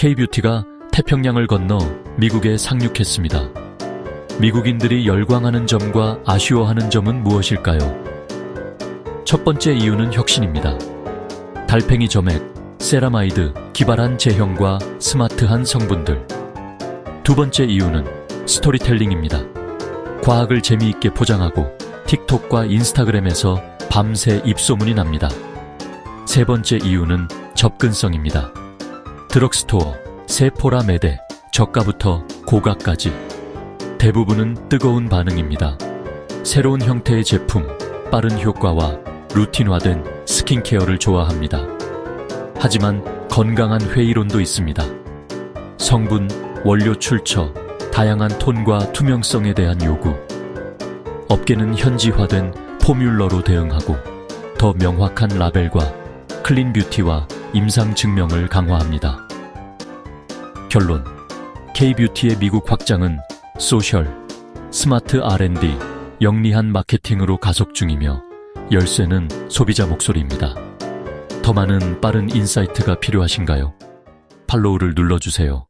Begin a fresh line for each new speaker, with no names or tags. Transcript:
K-뷰티가 태평양을 건너 미국에 상륙했습니다. 미국인들이 열광하는 점과 아쉬워하는 점은 무엇일까요? 첫 번째 이유는 혁신입니다. 달팽이 점액, 세라마이드, 기발한 제형과 스마트한 성분들. 두 번째 이유는 스토리텔링입니다. 과학을 재미있게 포장하고 틱톡과 인스타그램에서 밤새 입소문이 납니다. 세 번째 이유는 접근성입니다. 드럭스토어, 세포라 메데, 저가부터 고가까지 대부분은 뜨거운 반응입니다. 새로운 형태의 제품, 빠른 효과와 루틴화된 스킨케어를 좋아합니다. 하지만 건강한 회의론도 있습니다. 성분, 원료 출처, 다양한 톤과 투명성에 대한 요구. 업계는 현지화된 포뮬러로 대응하고 더 명확한 라벨과 클린 뷰티와 임상 증명을 강화합니다. 결론. K-뷰티의 미국 확장은 소셜, 스마트 R&D, 영리한 마케팅으로 가속 중이며 열쇠는 소비자 목소리입니다. 더 많은 빠른 인사이트가 필요하신가요? 팔로우를 눌러주세요.